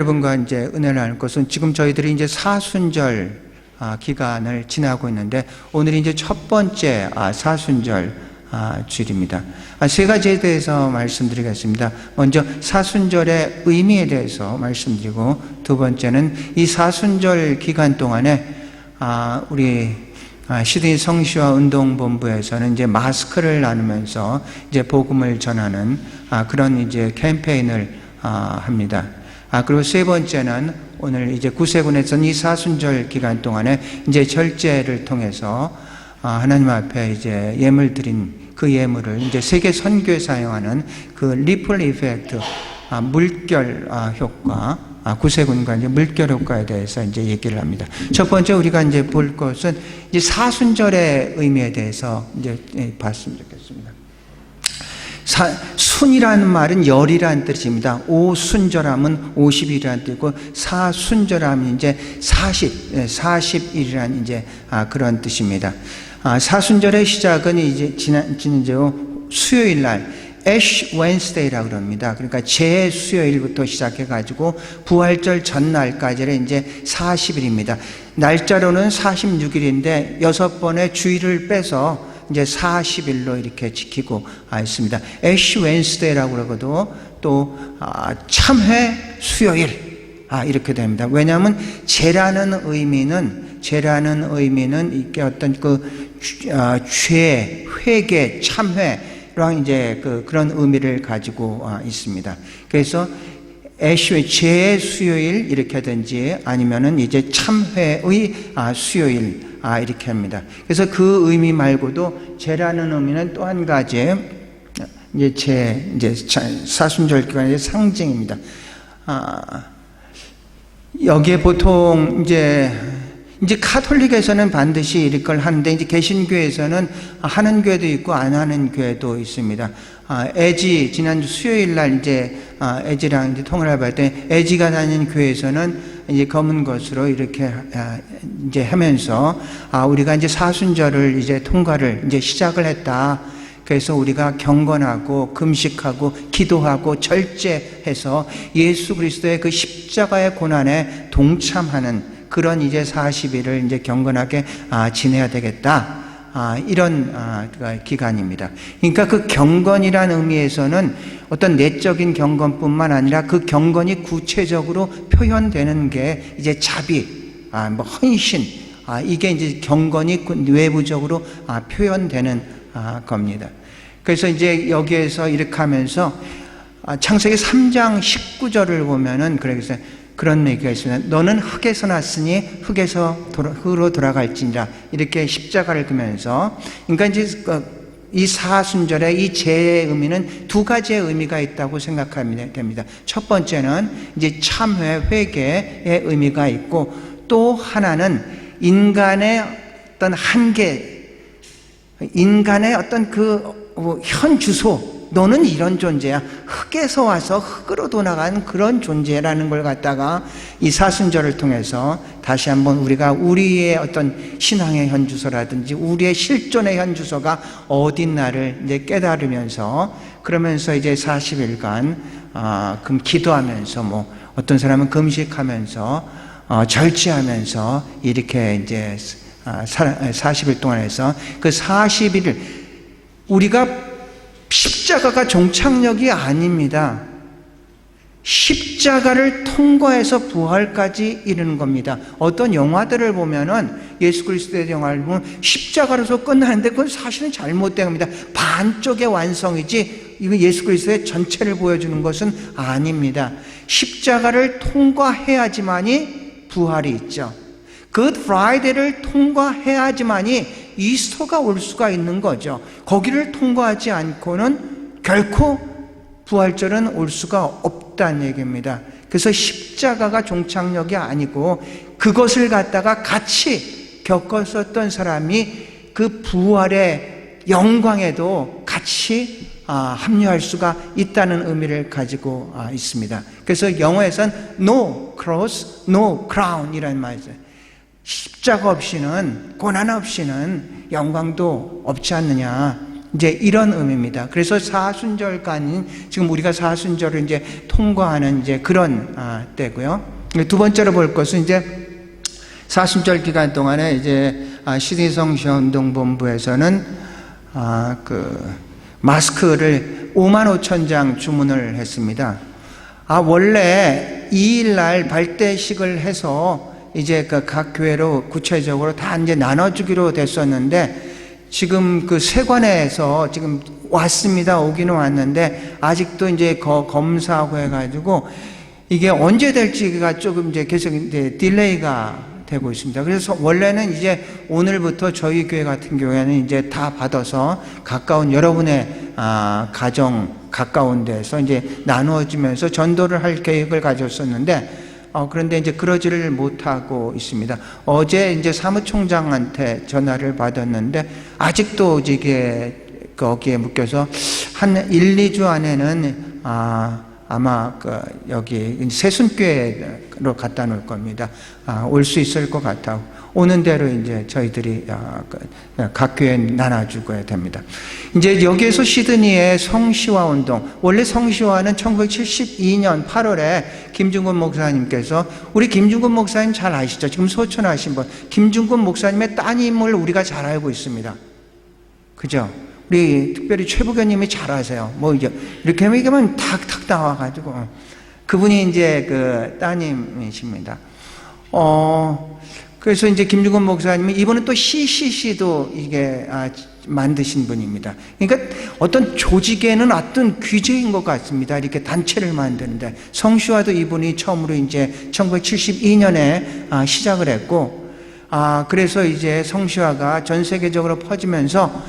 여러분과 이제 은혜를 나눌 것은 지금 저희들이 이제 사순절 아, 기간을 지나고 있는데 오늘이 이제 첫 번째 아, 사순절 아, 주일입니다. 아, 세 가지에 대해서 말씀드리겠습니다. 먼저 사순절의 의미에 대해서 말씀드리고 두 번째는 이 사순절 기간 동안에 아, 우리 아, 시드니 성시와 운동본부에서는 이제 마스크를 나누면서 이제 복음을 전하는 아, 그런 이제 캠페인을 아, 합니다. 아, 그리고 세 번째는 오늘 이제 구세군에서는 이 사순절 기간 동안에 이제 절제를 통해서 아, 하나님 앞에 이제 예물 드린 그 예물을 이제 세계 선교에 사용하는 그 리플 이펙트, 아, 물결 아, 효과, 아, 구세군과 이제 물결 효과에 대해서 이제 얘기를 합니다. 첫 번째 우리가 이제 볼 것은 이제 사순절의 의미에 대해서 이제 예, 봤으면 좋겠습니다. 사, 순이라는 말은 열이라는 뜻입니다. 오순절함은 50이라는 뜻이고 사순절함은 이제 40, 40일이라는 이제 아, 그런 뜻입니다. 아, 사순절의 시작은 이제 지난 지난주 수요일 날 애쉬 웬스데이라고 그럽니다. 그러니까 제 수요일부터 시작해 가지고 부활절 전날까지는 이제 40일입니다. 날짜로는 46일인데 여섯 번의 주일을 빼서 이제 40일로 이렇게 지키고 있습니다. 애쉬 웬스데이라고 그러고도 또 아, 참회 수요일 아, 이렇게 됩니다. 왜냐하면 죄라는 의미는 죄라는 의미는 이게 어떤 그 아, 죄, 회개, 참회랑 이제 그 그런 의미를 가지고 아, 있습니다. 그래서 애쉬의 죄의 수요일 이렇게 하든지 아니면은 이제 참회의 아, 수요일 아, 이렇게 합니다. 그래서 그 의미 말고도 죄라는 의미는 또 한 가지 이제 제 이제 사순절 기간의 상징입니다. 아, 여기에 보통 이제 이제 카톨릭에서는 반드시 이걸 하는데 이제 개신교에서는 하는 교회도 있고 안 하는 교회도 있습니다. 아, 에지 지난주 수요일 날 이제 아, 에지랑 이제 통화를 때 에지가 다니는 교회에서는 이제 검은 것으로 이렇게 아, 이제 하면서 아 우리가 이제 사순절을 이제 통과를 이제 시작을 했다. 그래서 우리가 경건하고 금식하고 기도하고 절제해서 예수 그리스도의 그 십자가의 고난에 동참하는 그런 이제 40일을 이제 경건하게 아, 지내야 되겠다. 아, 이런 아, 기간입니다. 그러니까 그 경건이라는 의미에서는 어떤 내적인 경건뿐만 아니라 그 경건이 구체적으로 표현되는 게 이제 자비, 아, 뭐 헌신, 아, 이게 이제 경건이 외부적으로 아, 표현되는 아, 겁니다. 그래서 이제 여기에서 이렇게 하면서 아, 창세기 3장 19절을 보면은 그래서 그런 얘기가 있습니다. 너는 흙에서 났으니 흙에서 돌아, 흙으로 돌아갈지니라 이렇게 십자가를 그면서 그러니까 이제 이 사순절의 이 제의 의미는 두 가지의 의미가 있다고 생각하면 됩니다. 첫 번째는 이제 참회 회개의 의미가 있고 또 하나는 인간의 어떤 한계, 인간의 어떤 그 현 주소 너는 이런 존재야. 흙에서 와서 흙으로 돌아간 그런 존재라는 걸 갖다가 이 사순절을 통해서 다시 한번 우리가 우리의 어떤 신앙의 현주소라든지 우리의 실존의 현주소가 어딘나를 이제 깨달으면서 그러면서 이제 40일간 아, 금 기도하면서 뭐 어떤 사람은 금식하면서 어, 절제하면서 이렇게 이제 아, 40일 동안 해서 그 40일을 우리가 십자가가 종착역이 아닙니다. 십자가를 통과해서 부활까지 이르는 겁니다. 어떤 영화들을 보면은 예수 그리스도의 영화를 보면 십자가로서 끝나는데 그건 사실은 잘못된 겁니다. 반쪽의 완성이지 이거 예수 그리스도의 전체를 보여주는 것은 아닙니다. 십자가를 통과해야지만이 부활이 있죠. 그 프라이데이를 통과해야지만이 이스터가 올 수가 있는 거죠. 거기를 통과하지 않고는 결코 부활절은 올 수가 없다는 얘기입니다. 그래서 십자가가 종착역이 아니고 그것을 갖다가 같이 겪었었던 사람이 그 부활의 영광에도 같이 아, 합류할 수가 있다는 의미를 가지고 아, 있습니다. 그래서 영어에서는 no cross, no crown이라는 말이죠. 십자가 없이는 고난 없이는 영광도 없지 않느냐 이제 이런 의미입니다. 그래서 사순절간인 지금 우리가 사순절을 이제 통과하는 이제 그런 아, 때고요. 두 번째로 볼 것은 이제 사순절 기간 동안에 이제 아, 시대성시운동본부에서는 아, 그 마스크를 5만 5천 장 주문을 했습니다. 아 원래 2일 날 발대식을 해서 이제 그 각 교회로 구체적으로 다 이제 나눠주기로 됐었는데 지금 그 세관에서 지금 왔습니다. 오기는 왔는데 아직도 이제 거, 검사하고 해가지고 이게 언제 될지가 조금 이제 계속 이제 딜레이가 되고 있습니다. 그래서 원래는 이제 오늘부터 저희 교회 같은 경우에는 이제 다 받아서 가까운 여러분의 아, 가정 가까운 데서 이제 나누어지면서 전도를 할 계획을 가졌었는데 어, 그런데 이제 그러지를 못하고 있습니다. 어제 이제 사무총장한테 전화를 받았는데 아직도 이게 거기에 묶여서 한 1, 2주 안에는 아, 아마 그 여기 세순교회로 갖다 놓을 겁니다. 아, 올 수 있을 것 같아. 오는 대로 이제 저희들이 아, 그, 각 교회 나눠주고야 됩니다. 이제 여기에서 시드니의 성시화 운동. 원래 성시화는 1972년 8월에 김중근 목사님께서 우리 김중근 목사님 잘 아시죠? 지금 소천하신 분. 김중근 목사님의 따님을 우리가 잘 알고 있습니다. 그죠? 우리 특별히 최부교님이 잘 아세요. 뭐 이제 이렇게 얘기하면 탁탁 나와가지고 그분이 이제 그 따님이십니다. 어 그래서 이제 김중건 목사님이 이분은 또 CCC도 이게 아, 만드신 분입니다. 그러니까 어떤 조직에는 어떤 규제인 것 같습니다. 이렇게 단체를 만드는데 성시화도 이분이 처음으로 이제 1972년에 아, 시작을 했고 아 그래서 이제 성시화가 전 세계적으로 퍼지면서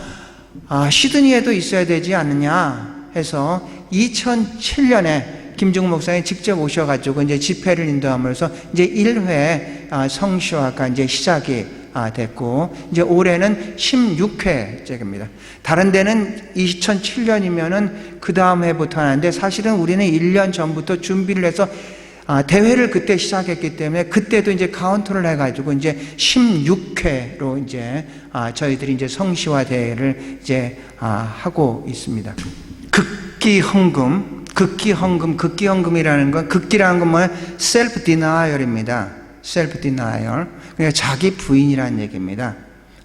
아, 시드니에도 있어야 되지 않느냐 해서 2007년에 김중 목사님 직접 오셔가지고 이제 집회를 인도하면서 이제 1회 아, 성시화가 이제 시작이 아, 됐고 이제 올해는 16회째입니다. 다른 데는 2007년이면은 그 다음 해부터 하는데 사실은 우리는 1년 전부터 준비를 해서 아, 대회를 그때 시작했기 때문에 그때도 이제 카운트를 해가지고 이제 16회로 이제 아, 저희들이 이제 성시화 대회를 이제 아, 하고 있습니다. 극기 헌금, 극기 헌금, 극기 헌금이라는 건 극기라는 건 뭐야? 셀프 디나이얼입니다. 셀프 디나이얼. 그러니까 자기 부인이라는 얘기입니다.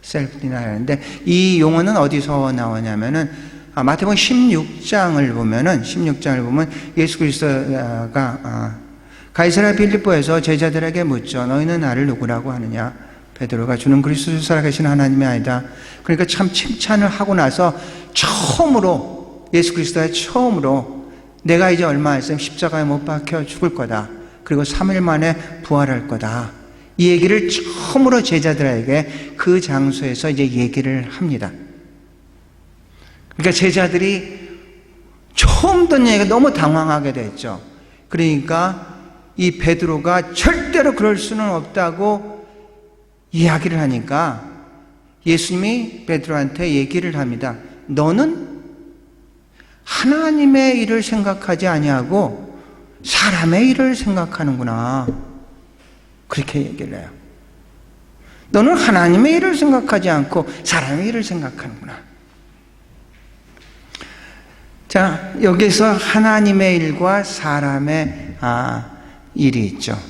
셀프 디나이얼인데 이 용어는 어디서 나오냐면은 아, 마태복음 16장을 보면은 16장을 보면 예수 그리스도가 아, 가이사라 빌립보에서 제자들에게 묻죠. 너희는 나를 누구라고 하느냐? 베드로가 주는 그리스도 살아계신 하나님이 아니다. 그러니까 참 칭찬을 하고 나서 처음으로 예수 그리스도의 처음으로 내가 이제 얼마 있으면 십자가에 못 박혀 죽을 거다. 그리고 3일 만에 부활할 거다. 이 얘기를 처음으로 제자들에게 그 장소에서 이제 얘기를 합니다. 그러니까 제자들이 처음 듣는 얘기가 너무 당황하게 됐죠. 그러니까 이 베드로가 절대로 그럴 수는 없다고 이야기를 하니까 예수님이 베드로한테 얘기를 합니다. 너는 하나님의 일을 생각하지 아니하고 사람의 일을 생각하는구나. 그렇게 얘기를 해요. 너는 하나님의 일을 생각하지 않고 사람의 일을 생각하는구나. 자, 여기서 하나님의 일과 사람의 아, 일이 있죠.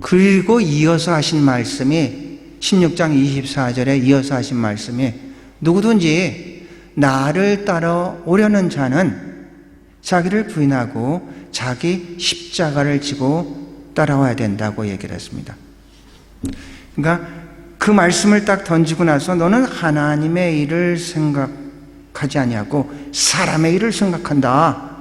그리고 이어서 하신 말씀이 16장 24절에 이어서 하신 말씀이 누구든지 나를 따라 오려는 자는 자기를 부인하고 자기 십자가를 지고 따라와야 된다고 얘기를 했습니다. 그러니까 그 말씀을 딱 던지고 나서 너는 하나님의 일을 생각하지 아니하고 사람의 일을 생각한다.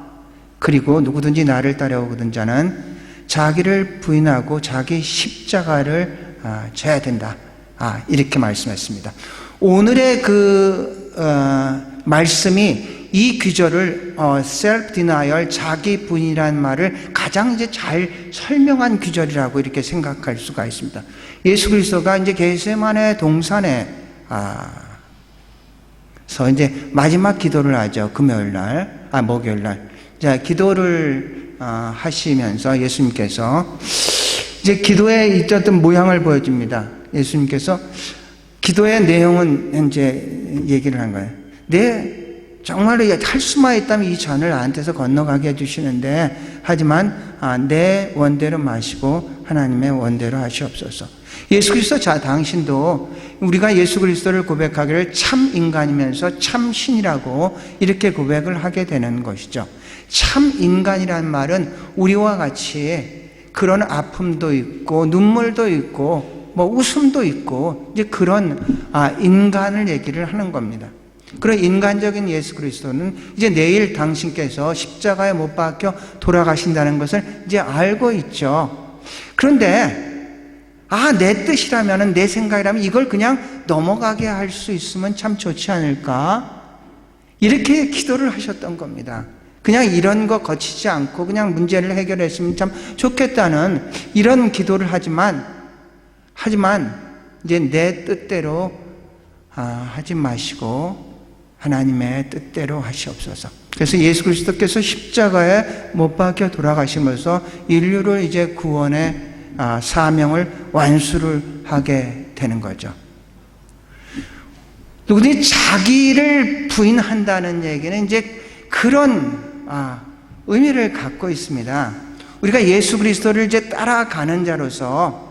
그리고 누구든지 나를 따라오거든 자는 자기를 부인하고 자기 십자가를 아, 져야 된다. 아, 이렇게 말씀했습니다. 오늘의 그 어, 말씀이 이 귀절을 어, self denial 자기 부인이라는 말을 가장 이제 잘 설명한 귀절이라고 이렇게 생각할 수가 있습니다. 예수 그리스도가 이제 게세만의 동산에 아, 서 이제 마지막 기도를 하죠. 금요일 날, 아 목요일 날. 자 기도를 어, 하시면서 예수님께서 이제 기도에 있었던 모양을 보여줍니다. 예수님께서 기도의 내용은 현재 얘기를 한 거예요. 내 정말로 할 수만 있다면 이 잔을 나한테서 건너가게 해주시는데 하지만 아, 내 원대로 마시고 하나님의 원대로 하시옵소서. 예수 그리스도 자 당신도 우리가 예수 그리스도를 고백하기를 참 인간이면서 참 신이라고 이렇게 고백을 하게 되는 것이죠. 참 인간이라는 말은 우리와 같이 그런 아픔도 있고 눈물도 있고 뭐 웃음도 있고 이제 그런 아 인간을 얘기를 하는 겁니다. 그런 인간적인 예수 그리스도는 이제 내일 당신께서 십자가에 못 박혀 돌아가신다는 것을 이제 알고 있죠. 그런데 아, 내 뜻이라면, 내 생각이라면 이걸 그냥 넘어가게 할 수 있으면 참 좋지 않을까? 이렇게 기도를 하셨던 겁니다. 그냥 이런 거 거치지 않고 그냥 문제를 해결했으면 참 좋겠다는 이런 기도를 하지만, 하지만 이제 내 뜻대로 아, 하지 마시고 하나님의 뜻대로 하시옵소서. 그래서 예수 그리스도께서 십자가에 못 박혀 돌아가시면서 인류를 이제 구원의 아, 사명을 완수를 하게 되는 거죠. 누구든지 자기를 부인한다는 얘기는 이제 그런 아, 의미를 갖고 있습니다. 우리가 예수 그리스도를 이제 따라가는 자로서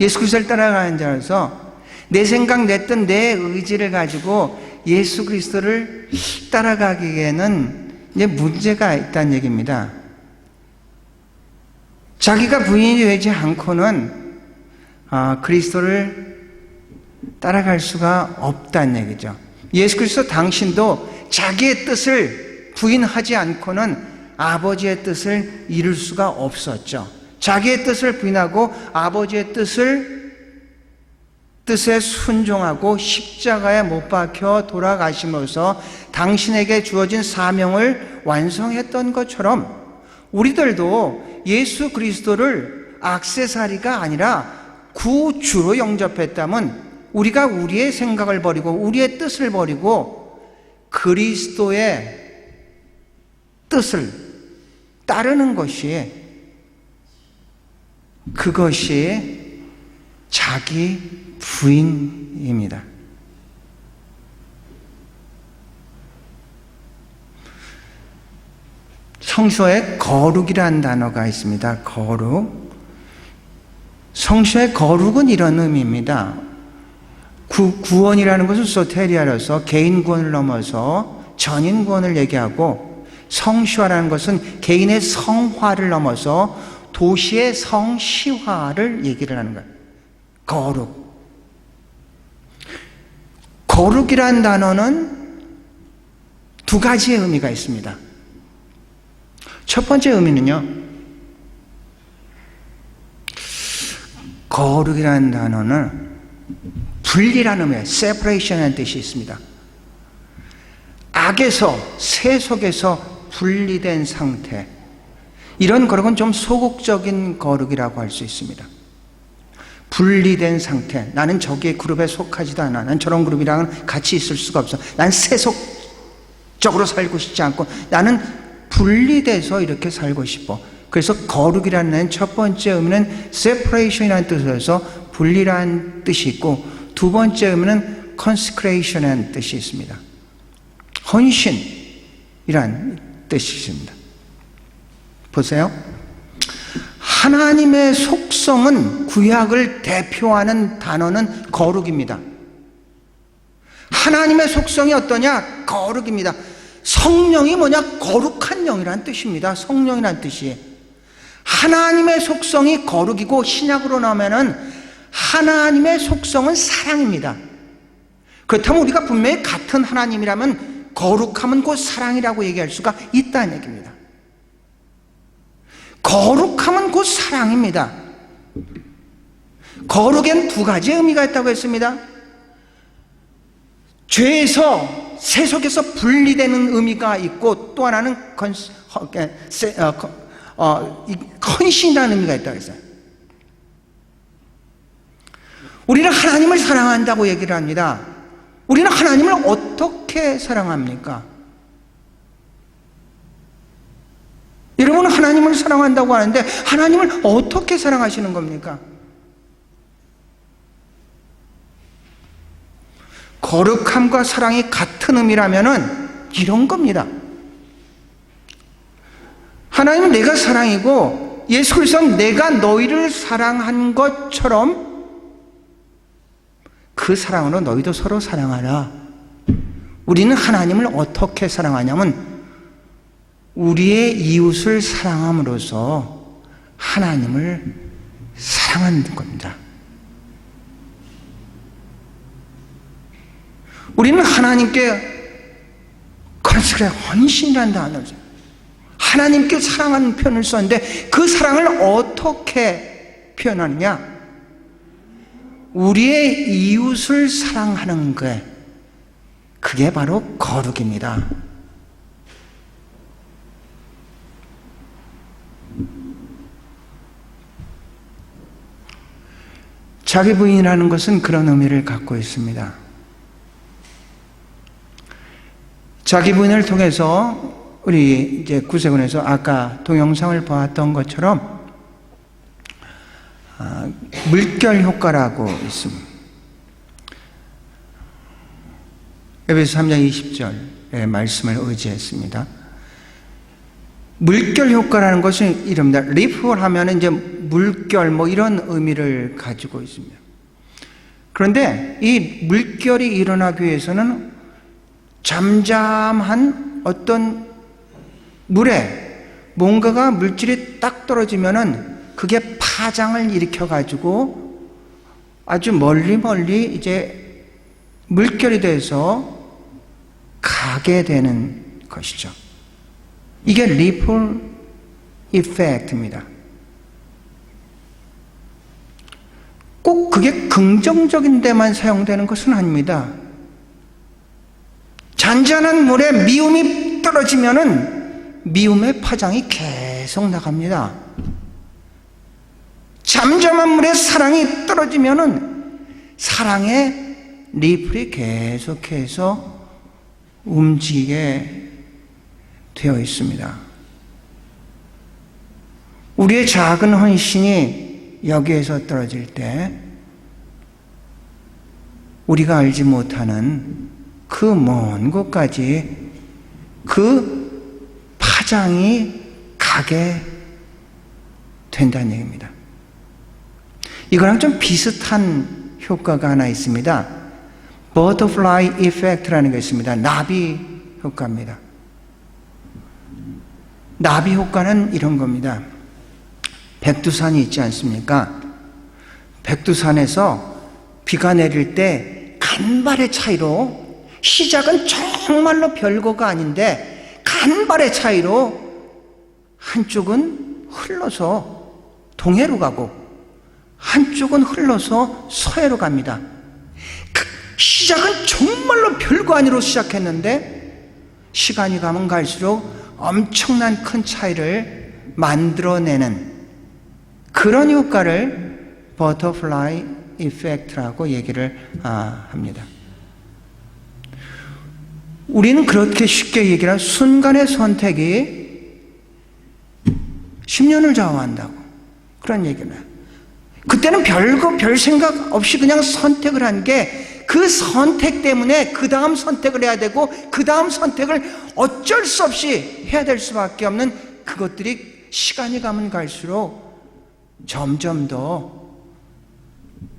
예수 그리스도를 따라가는 자로서 내 생각, 내 뜻, 내 의지를 가지고 예수 그리스도를 따라가기에는 이제 문제가 있다는 얘기입니다. 자기가 부인이 되지 않고는 아, 그리스도를 따라갈 수가 없다는 얘기죠. 예수 그리스도 당신도 자기의 뜻을 부인하지 않고는 아버지의 뜻을 이룰 수가 없었죠. 자기의 뜻을 부인하고 아버지의 뜻을 뜻에 순종하고 십자가에 못 박혀 돌아가시면서 당신에게 주어진 사명을 완성했던 것처럼 우리들도 예수 그리스도를 악세사리가 아니라 구주로 영접했다면 우리가 우리의 생각을 버리고 우리의 뜻을 버리고 그리스도의 뜻을 따르는 것이 그것이 자기 부인입니다. 성서에 거룩이라는 단어가 있습니다. 거룩. 성서의 거룩은 이런 의미입니다. 구, 구원이라는 것은 소테리아로서 개인 구원을 넘어서 전인 구원을 얘기하고 성시화라는 것은 개인의 성화를 넘어서 도시의 성시화를 얘기를 하는 거예요. 거룩. 거룩이라는 단어는 두 가지의 의미가 있습니다. 첫 번째 의미는요, 거룩이라는 단어는 분리라는 의미예요. separation이라는 뜻이 있습니다. 악에서, 세속에서 분리된 상태. 이런 거룩은 좀 소극적인 거룩이라고 할 수 있습니다. 분리된 상태. 나는 저기의 그룹에 속하지도 않아. 난 저런 그룹이랑은 같이 있을 수가 없어. 난 세속적으로 살고 싶지 않고 나는 분리돼서 이렇게 살고 싶어. 그래서 거룩이라는 첫 번째 의미는 separation이라는 뜻에서 분리라는 뜻이 있고 두 번째 의미는 consecration이라는 뜻이 있습니다. 헌신이란 뜻이 있습니다. 보세요. 하나님의 속성은 구약을 대표하는 단어는 거룩입니다. 하나님의 속성이 어떠냐? 거룩입니다. 성령이 뭐냐? 거룩한 영이라는 뜻입니다. 성령이라는 뜻이. 하나님의 속성이 거룩이고 신약으로 나오면은 하나님의 속성은 사랑입니다. 그렇다면 우리가 분명히 같은 하나님이라면 거룩함은 곧 사랑이라고 얘기할 수가 있다는 얘기입니다. 거룩함은 곧 사랑입니다. 거룩엔 두 가지 의미가 있다고 했습니다. 죄에서 세속에서 분리되는 의미가 있고 또 하나는 컨, 어, 어, 헌신이라는 의미가 있다고 했어요. 우리는 하나님을 사랑한다고 얘기를 합니다. 우리는 하나님을 어떻게 사랑합니까? 여러분은 하나님을 사랑한다고 하는데 하나님을 어떻게 사랑하시는 겁니까? 거룩함과 사랑이 같은 의미라면은 이런 겁니다. 하나님은 내가 사랑이고 예수 그리스도는 내가 너희를 사랑한 것처럼 그 사랑으로 너희도 서로 사랑하라. 우리는 하나님을 어떻게 사랑하냐면 우리의 이웃을 사랑함으로써 하나님을 사랑하는 겁니다. 우리는 하나님께 그래 헌신이라는 단어를. 하나님께 사랑하는 표현을 썼는데 그 사랑을 어떻게 표현하느냐? 우리의 이웃을 사랑하는 것 그게 바로 거룩입니다. 자기 부인이라는 것은 그런 의미를 갖고 있습니다. 자기 부인을 통해서 우리 이제 구세군에서 아까 동영상을 보았던 것처럼 아, 물결 효과라고 있습니다. 에베소 3장 20절의 말씀을 의지했습니다. 물결 효과라는 것은 이럽니다. 리프를 하면 이제 물결 뭐 이런 의미를 가지고 있습니다. 그런데 이 물결이 일어나기 위해서는 잠잠한 어떤 물에 뭔가가 물질이 딱 떨어지면은 그게 파장을 일으켜 가지고 아주 멀리 멀리 이제 물결이 돼서 가게 되는 것이죠. 이게 리플 이펙트입니다. 꼭 그게 긍정적인 데만 사용되는 것은 아닙니다. 잔잔한 물에 미움이 떨어지면은 미움의 파장이 계속 나갑니다. 잠잠한 물에 사랑이 떨어지면은 사랑의 리플이 계속해서 움직이게 되어 있습니다. 우리의 작은 헌신이 여기에서 떨어질 때 우리가 알지 못하는 그 먼 곳까지 그 파장이 가게 된다는 얘기입니다. 이거랑 좀 비슷한 효과가 하나 있습니다. 버터플라이 이펙트라는 게 있습니다. 나비 효과입니다. 나비 효과는 이런 겁니다. 백두산이 있지 않습니까? 백두산에서 비가 내릴 때 간발의 차이로 시작은 정말로 별거가 아닌데 간발의 차이로 한쪽은 흘러서 동해로 가고 한쪽은 흘러서 서해로 갑니다. 그 시작은 정말로 별거 아니로 시작했는데 시간이 가면 갈수록 엄청난 큰 차이를 만들어내는 그런 효과를 버터플라이 이펙트라고 얘기를 아, 합니다. 우리는 그렇게 쉽게 얘기를 순간의 선택이 10년을 좌우한다고 그런 얘기를 해요. 그때는 별거 별 생각 없이 그냥 선택을 한 게 그 선택 때문에 그 다음 선택을 해야 되고 그 다음 선택을 어쩔 수 없이 해야 될 수밖에 없는 그것들이 시간이 가면 갈수록 점점 더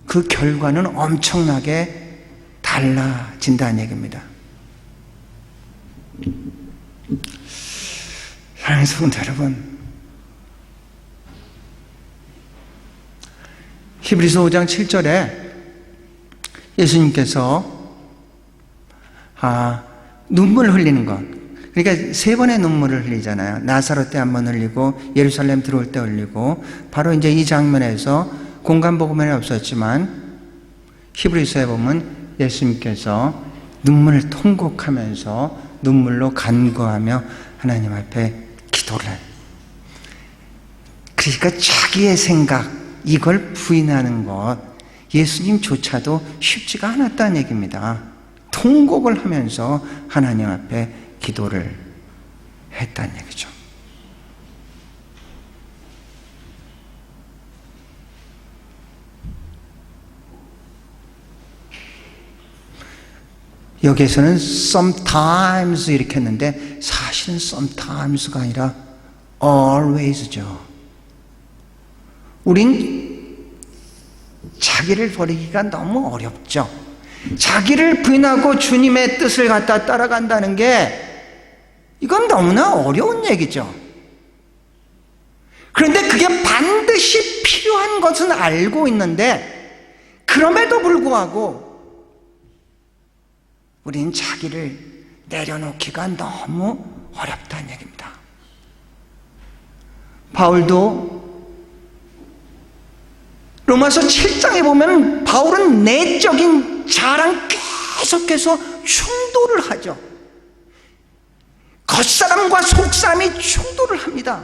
그 결과는 엄청나게 달라진다는 얘기입니다. 사랑하는 성도 여러분, 히브리서 5장 7절에 예수님께서 아, 눈물 흘리는 것. 그러니까 세 번의 눈물을 흘리잖아요. 나사로 때 한 번 흘리고 예루살렘 들어올 때 흘리고 바로 이제 이 장면에서 공간 복음에는 없었지만 히브리서에 보면 예수님께서 눈물을 통곡하면서 눈물로 간구하며 하나님 앞에 기도를 해요. 그러니까 자기의 생각 이걸 부인하는 것 예수님조차도 쉽지가 않았다는 얘기입니다. 통곡을 하면서 하나님 앞에 기도를 했다는 얘기죠. 여기에서는 sometimes 이렇게 했는데 사실은 sometimes가 아니라 always죠. 우린 자기를 버리기가 너무 어렵죠. 자기를 부인하고 주님의 뜻을 갖다 따라간다는 게 이건 너무나 어려운 얘기죠. 그런데 그게 반드시 필요한 것은 알고 있는데 그럼에도 불구하고 우린 자기를 내려놓기가 너무 어렵다는 얘기입니다. 바울도 로마서 7장에 보면 바울은 내적인 자랑 계속해서 충돌을 하죠. 겉사람과 속사람이 충돌을 합니다.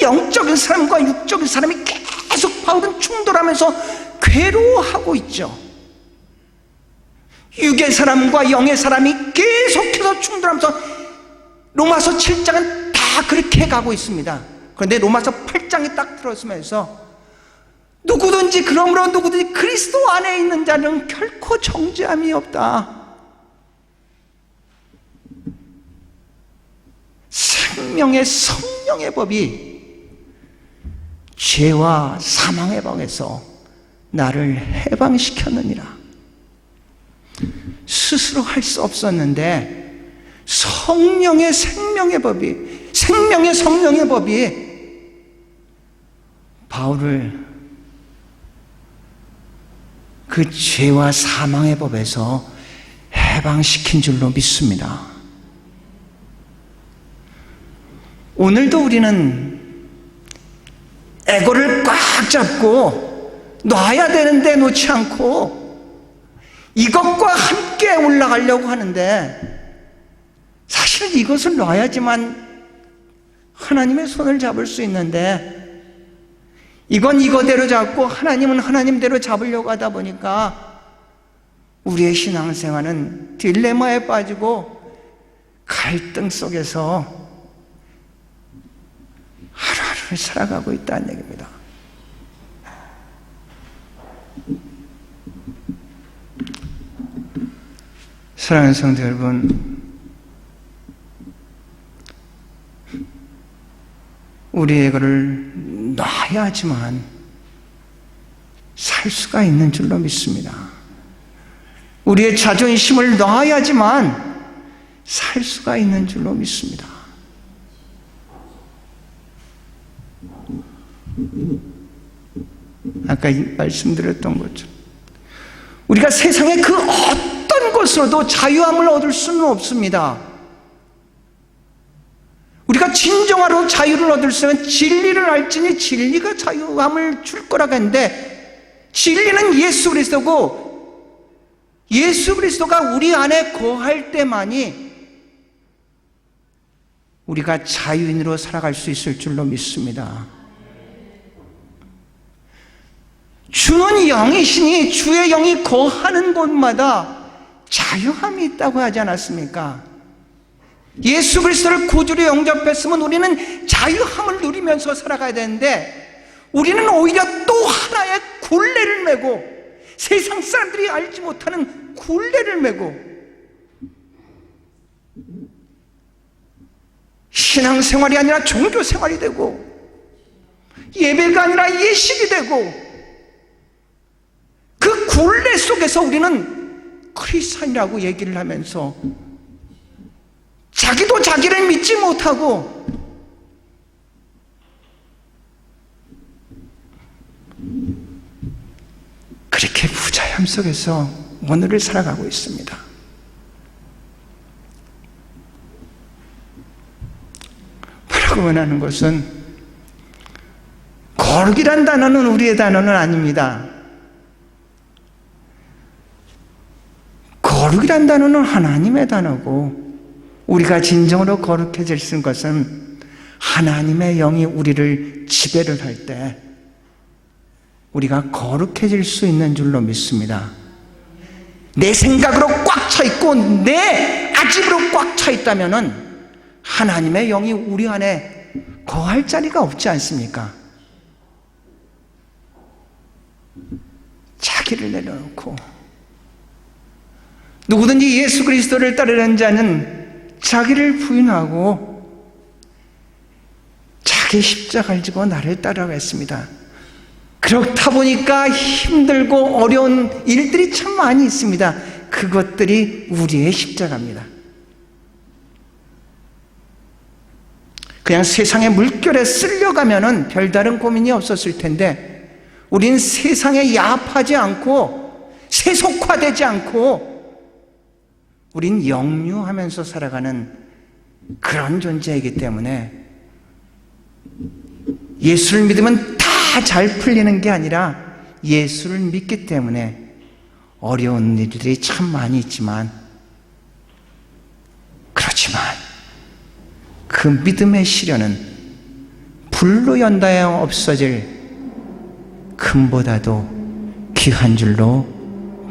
영적인 사람과 육적인 사람이 계속 바울은 충돌하면서 괴로워하고 있죠. 육의 사람과 영의 사람이 계속해서 충돌하면서 로마서 7장은 다 그렇게 가고 있습니다. 그런데 로마서 8장이 딱 들어서면서 누구든지 그러므로 누구든지 그리스도 안에 있는 자는 결코 정죄함이 없다. 생명의 성령의 법이 죄와 사망의 방에서 나를 해방시켰느니라. 스스로 할 수 없었는데 성령의 생명의 법이 생명의 성령의 법이 바울을 그 죄와 사망의 법에서 해방시킨 줄로 믿습니다. 오늘도 우리는 에고를 꽉 잡고 놔야 되는데 놓지 않고 이것과 함께 올라가려고 하는데 사실 이것을 놔야지만 하나님의 손을 잡을 수 있는데 이건 이거대로 잡고 하나님은 하나님대로 잡으려고 하다 보니까 우리의 신앙생활은 딜레마에 빠지고 갈등 속에서 하루하루를 살아가고 있다는 얘기입니다. 사랑하는 성도 여러분, 우리의 거를 놔야지만 살 수가 있는 줄로 믿습니다. 우리의 자존심을 놔야지만 살 수가 있는 줄로 믿습니다. 아까 말씀드렸던 것처럼 우리가 세상의 그 어떤 것으로도 자유함을 얻을 수는 없습니다. 우리가 진정으로 자유를 얻을 수 있는 진리를 알지니 진리가 자유함을 줄 거라고 했는데 진리는 예수 그리스도고 예수 그리스도가 우리 안에 거할 때만이 우리가 자유인으로 살아갈 수 있을 줄로 믿습니다. 주는 영이시니 주의 영이 거하는 곳마다 자유함이 있다고 하지 않았습니까? 예수 그리스도를 구주로 영접했으면 우리는 자유함을 누리면서 살아가야 되는데 우리는 오히려 또 하나의 굴레를 메고 세상 사람들이 알지 못하는 굴레를 메고 신앙생활이 아니라 종교생활이 되고 예배가 아니라 예식이 되고 그 굴레 속에서 우리는 크리스찬이라고 얘기를 하면서 자기도 자기를 믿지 못하고 그렇게 부자염 속에서 오늘을 살아가고 있습니다. 바라고 원하는 것은 거룩이란 단어는 우리의 단어는 아닙니다. 거룩이란 단어는 하나님의 단어고 우리가 진정으로 거룩해질 수 있는 것은 하나님의 영이 우리를 지배를 할 때 우리가 거룩해질 수 있는 줄로 믿습니다. 내 생각으로 꽉 차 있고 내 아집으로 꽉 차 있다면은 하나님의 영이 우리 안에 거할 자리가 없지 않습니까? 자기를 내려놓고 누구든지 예수 그리스도를 따르는 자는 자기를 부인하고 자기 십자가를 지고 나를 따라가겠습니다. 그렇다 보니까 힘들고 어려운 일들이 참 많이 있습니다. 그것들이 우리의 십자가입니다. 그냥 세상의 물결에 쓸려가면은 별다른 고민이 없었을 텐데, 우린 세상에 야합하지 않고, 세속화되지 않고, 우린 영유하면서 살아가는 그런 존재이기 때문에, 예수를 믿으면 다 잘 풀리는 게 아니라, 예수를 믿기 때문에 어려운 일들이 참 많이 있지만, 그렇지만, 그 믿음의 시련은 불로 연다에 없어질 금보다도 귀한 줄로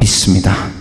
믿습니다.